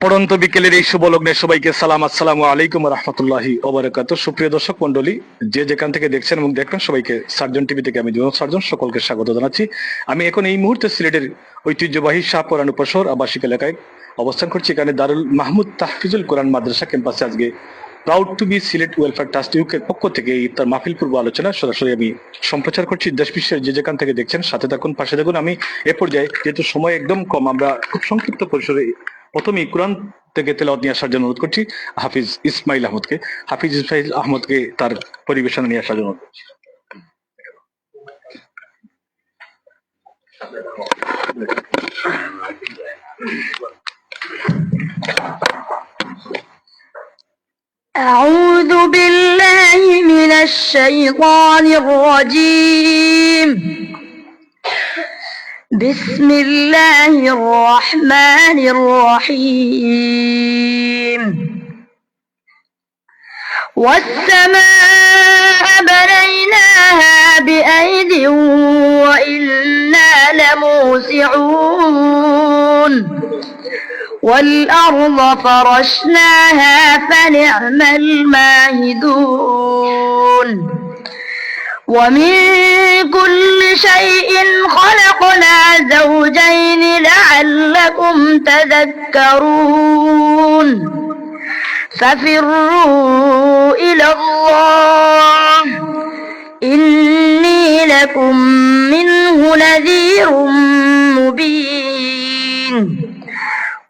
পড়ন্ত বিকেলের এই শুভ লগ্নে সবাইকে সালাম, আসসালামু আলাইকুম রহমতুল্লাহি ওবরাকাত সুপ্রিয় দর্শক মন্ডলী যে যেখান থেকে দেখছেন এবং দেখবেন সবাইকে সার্জন টিভি থেকে আমি বিনোদ সার্জন সকলকে স্বাগত জানাচ্ছি। আমি এখন এই মুহূর্তে সিলেটের ঐতিহ্যবাহী শাহপুরান উপশহর আবাসিক এলাকায় অবস্থান করছি। এখানে দারুল মাহমুদ তাহফিজুল কোরআন মাদ্রাসা ক্যাম্পাসে আজকে proud to be Sylhet welfare trust ইউকের পক্ষ থেকে ইফতার মাহফিল পূর্ব আলোচনা সরাসরি আমি সম্প্রচার করছি। দেশ বিশ্বের যে যেখান থেকে দেখছেন, সাথে থাকুন, পাশে থাকুন। আমি এ পর্যায়ে, যেহেতু সময় একদম কম, আমরা খুব সংক্ষিপ্ত পরিসরে প্রথমেই কোরআন থেকে তেলাওয়াত নিয়ে আসার জন্য অনুরোধ করছি, হাফিজ ইসমাইল আহমদকে। হাফিজ ইসমাইল আহমদকে তার পরিবেশনা নিয়ে আসার জন্য অনুরোধ করছি। أعوذ بالله من الشيطان الرجيم. بسم الله الرحمن الرحيم. والسماء بنيناها بأيد وإنا لموسعون. والأرض فرشناها فنعم الماهدون. ومن كل شيء خلقنا زوجين لعلكم تذكرون. ففروا إلى الله. إني لكم منه نذير مبين.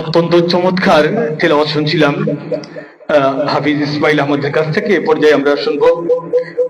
অত্যন্ত চমৎকার তেলাওয়াত শুনছিলাম। হাফিজ ইসমাইল আহমদের কাছ থেকে এ পর্যায়ে আমরা শুনব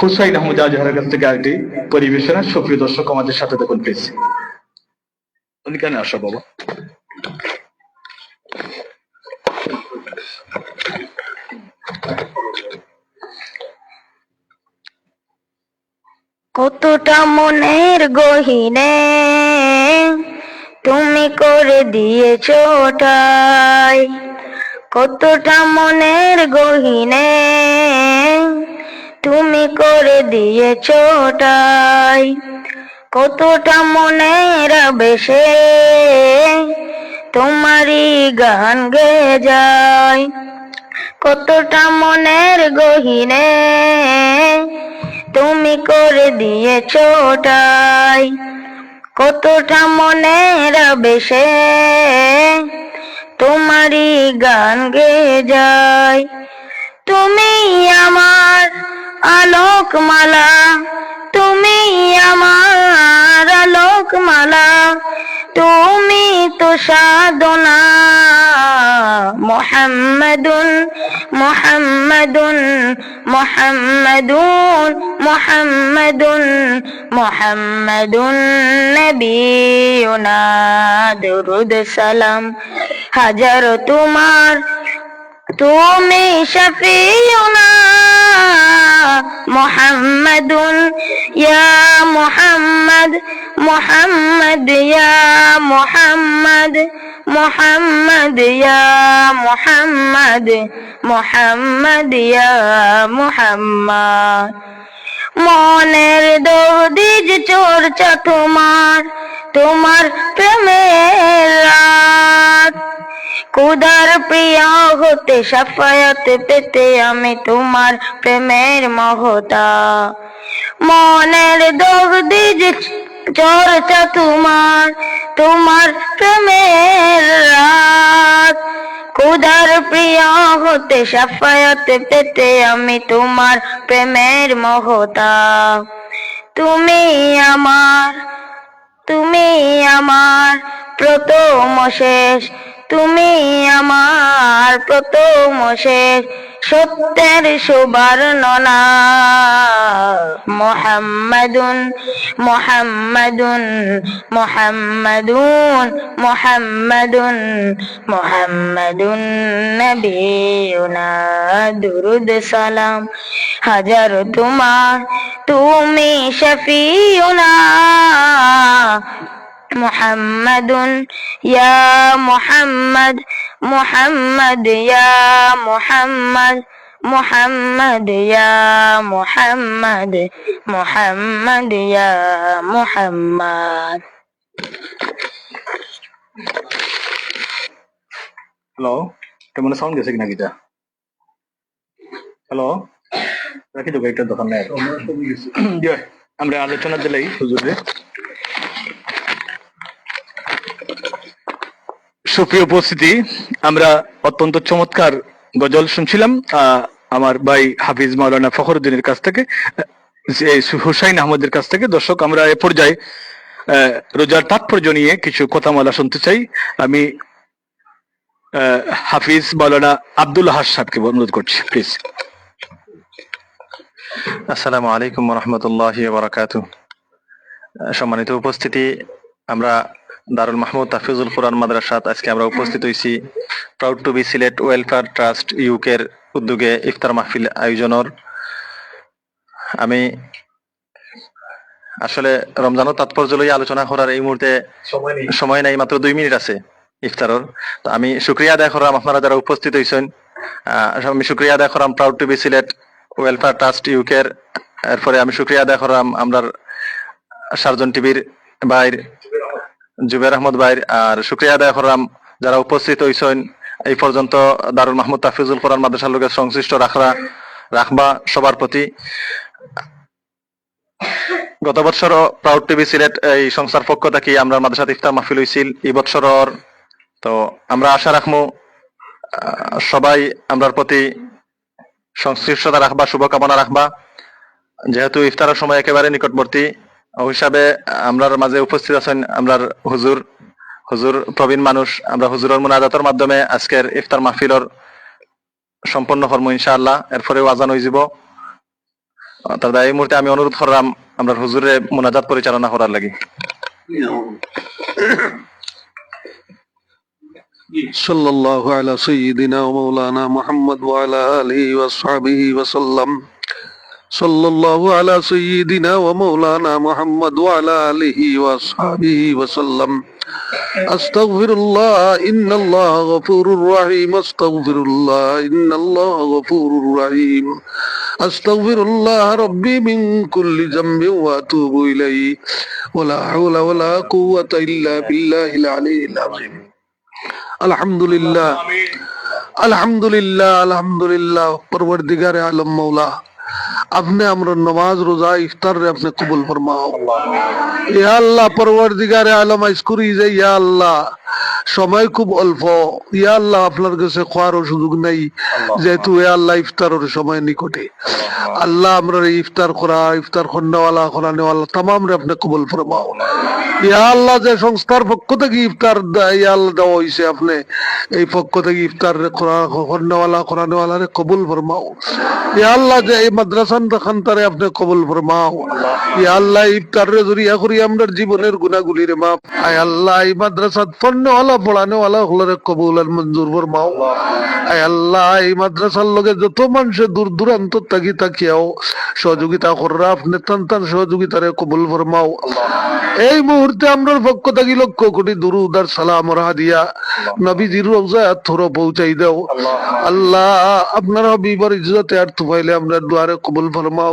হুসাইন আহমদ আজহারের কাছ থেকে আরেকটি পরিবেশনা সুপ্রিয় দর্শক, আমাদের সাথে দেখুন প্লিজ উনি কেন আসো, বাবা? কতটা মনের গহিনে তুমি করে দিয়েছ ওটাই। কতটা মনের গহিনে তুমি করে দিয়েছ ওটাই। কতটা মনের বেশে তোমারই গান গে যায়। কতটা মনের গহিনে তুমি করে দিয়েছ ওটাই। কতটা মনের বেশে তোমারই গান গে যায়। তুমি আমার আলোকমালা, তুমি আমার আলোকমালা, তুমি তো সাধনা। মোহাম্মদুন মোহাম্মদুন মোহাম্মদুন মোহাম্মদুন মোহাম্মদুন নবীনা, দরুদ সালাম। হাজার তোমার, তুমি শফিউনা, মুহাম্মাদুন, ইয়া মুহাম্মদ মুহাম্মদ, ইয়া মুহাম্মদ। মুহাম্মদ মুহাম্মদ ইয়া মুহাম্মদ মনের দৌদিজ চর্চা তোমার তোমার প্রেমের রাত। কুদার প্রিয় হতে সাফায়াত পেতে আমি তোমার প্রেমের মহতা। মনের দগদিজ চর্চা তোমার তোমার প্রেমের রাত। কুদার প্রিয় হতে, সাফায়াত পেতে আমি তোমার প্রেমের মহতা। তুমি আমার তুমি আমার প্রথম শেষ। তুমি আমার প্রথম শেষ। সত্যের সুবর্ণনা। মোহাম্মদুন মোহাম্মদুন মোহাম্মদুন মোহাম্মদুন মোহাম্মদুন নবীনা। দুরুদ সালাম। হাজার তোমার, তুমি শফিউনা। محمد يا محمد محمد يا محمد محمد يا محمد محمد يا محمد হ্যালো কেমন সাউন্ড গেছে কিনা গীতা হ্যালো রাখি দেবো একটা দোকান নেই জয় আমরা আলোচনা দিলাই হুজুরে সুপ্রিয় উপস্থিতি, আমরা অত্যন্ত চমৎকার গজল শুনছিলাম আমার ভাই হাফিজ মাওলানা ফখরুদ্দিনের কাছ থেকে হুসাইন আহমদের কাছ থেকে। দর্শক, আমরা এ পর্যায়ে রোজার তাৎপর্য নিয়ে কিছু কথা কথামালা শুনতে চাই। আমি হাফিজ মাওলানা আব্দুল হাস সাহেবকে অনুরোধ করছি, প্লিজ। আসসালামু আলাইকুম রহমতুল্লাহ বারাকাতু সম্মানিত উপস্থিতি, আমরা দারুল মাহমুদ তাফিজুল কোরআন মাদ্রাসাত আজকে আমরা উপস্থিত হয়েছি proud to be Sylhet welfare trust ইউকের উদ্যোগে ইফতার মাহফিল আয়োজনের। আমি আসলে রমজানের তাৎপর্য লই আলোচনা করার এই মুহূর্তে সময় নাই। মাত্র দুই মিনিট আছে ইফতারর। তো আমি শুক্রিয়া আদায় করাম আপনারা যারা উপস্থিত হয়েছেন আমি শুক্রিয়া আদায় করাম proud to be Sylhet welfare trust ইউকের এরপরে আমি শুক্রিয়া আদায় করাম আমরার সার্জন টিভির ভাইর জুবের আহমদ ভাইর আর শুক্রিয়া আদায় করাম যারা উপস্থিত হয়েছেন এই পর্যন্ত দারুল মাহমুদ তাফিজুল কোরআন মাদ্রাসার লোকের সংশ্লিষ্ট রাখরা, রাখবা সবার প্রতি। গত বছর প্রাউড টিভি সিলেট এই সংস্থার পক্ষ থেকে আমরা মাদ্রাসাত ইফতার মাহফিল হয়েছিল এই বছরর তো আমরা আশা রাখব সবাই আমরার প্রতি সংশ্লিষ্টতা রাখবা, শুভকামনা রাখবা। যেহেতু ইফতারের সময় একেবারে নিকটবর্তী হিসাবে আমরার মাঝে উপস্থিত আছেন আমরার হুজুর হুজুর প্রবীণ মানুষ আমরা হুজুরের মুনাজাতের মাধ্যমে আজকের ইফতার মাহফিলর সম্পন্ন কর্ম ইনশাআল্লাহ এরপরেও আজান হয়ে যাব তার এই মুহূর্তে আমি অনুরোধ করলাম আমরা হুজুরে মুনাজাত পরিচালনা করার লাগি صلى الله على سيدنا ومولانا محمد وعلى آله وصحبه وسلم صلى الله على سيدنا ومولانا محمد وعلى آله وأصحابه وسلم أستغفر الله إن الله غفور رحيم أستغفر الله إن الله غفور رحيم أستغفر الله ربي من كل ذنب وأتوب إليه ولا حول ولا قوة إلا بالله العلي العظيم الحمد لله الحمد لله الحمد لله پروردگار عالم مولا আপনি আমরা নমাজ, রোজা ইফতার রে আপনি কবুল ফরমাও। ইয়া আল্লাহ, পরওয়ারদিগারে আলম আইসকুরি যে, ইয়া আল্লাহ সময় খুব অল্প। ইয়া আল্লাহ আপনার কাছে খোয়ারও সুযোগ নাই যেহেতু ইয়া আল্লাহ ইফতারের সময় নিকটে। আল্লাহ আমরা ইফতার করা ইফতার খন্ডাওয়ালা খোরানেওয়ালা তামাম রে আপনি কবুল ফরমাও। ইয়া আল্লাহ যে সংস্থার পক্ষ থেকে ইফতার ইয়া আল্লাহ দেওয়া হয়েছে আপনি এই পক্ষ থেকে ইফতার খন্ডাওয়ালা রে কবুল ফরমাও। ইয়া আল্লাহ যে এই মাদ্রাসান খান্তারে আপনি কবুল ফরমাও। ইয়া আল্লাহ ইফতার রে জরিয়া করি আমরা জীবনের গুনাহগুলি রে মাপ। আয় আল্লাহ এই মাদ্রাসাত পড়নেওয়ালা পড়ানেওয়ালা হলরে কবুল আর মঞ্জুর আল্লাহ, এই মাদ্রাসার লগে যত মানুষে দূর দূরান্ত তাকি তাকিয়াও সহযোগিতা কররা, আপনি টান সহযোগিতারে কবুল এই মুহূর্তে আমরার পক্ষ থাকি লক্ষ কোটি সালাম নবীজির পৌঁছাই দাও। আল্লাহ, আপনার হবিবার ইজ্জতে আর তুফাইলে আমরা দুয়ারে কবুল ফরমাও।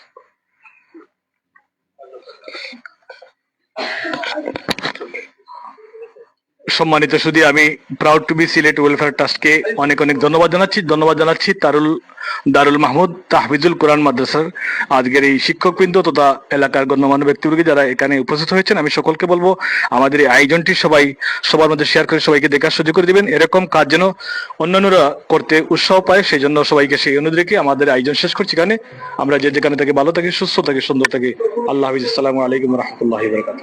সম্মানিত শুধু আমি proud to be Sylhet welfare ট্রাস্টকে অনেক অনেক ধন্যবাদ জানাচ্ছি। ধন্যবাদ জানাচ্ছি তারুল, দারুল মাহমুদ তাহবিজুল কোরআন মাদ্রাসার আজকের এই শিক্ষকবৃন্দ তথা এলাকার গণ্যমান্য ব্যক্তিবর্গ যারা এখানে উপস্থিত হয়েছেন, আমি সকলকে বলব, আমাদের এই আয়োজনটি সবাই, সবার মধ্যে শেয়ার করে সবাইকে দেখার সুযোগ করে দিবেন। এরকম কাজ যেন অন্যান্যরা করতে উৎসাহ পায় সেই জন্য সবাইকে সেই অনুরোধ আমাদের আয়োজন শেষ করছি। এখানে আমরা যে যেখানে থাকি, ভালো থাকি, সুস্থ থাকি, সুন্দর থাকি। আল্লাহ হাফিজ। আসসালামু আলাইকুম রহমতুল্লাহ বরকাত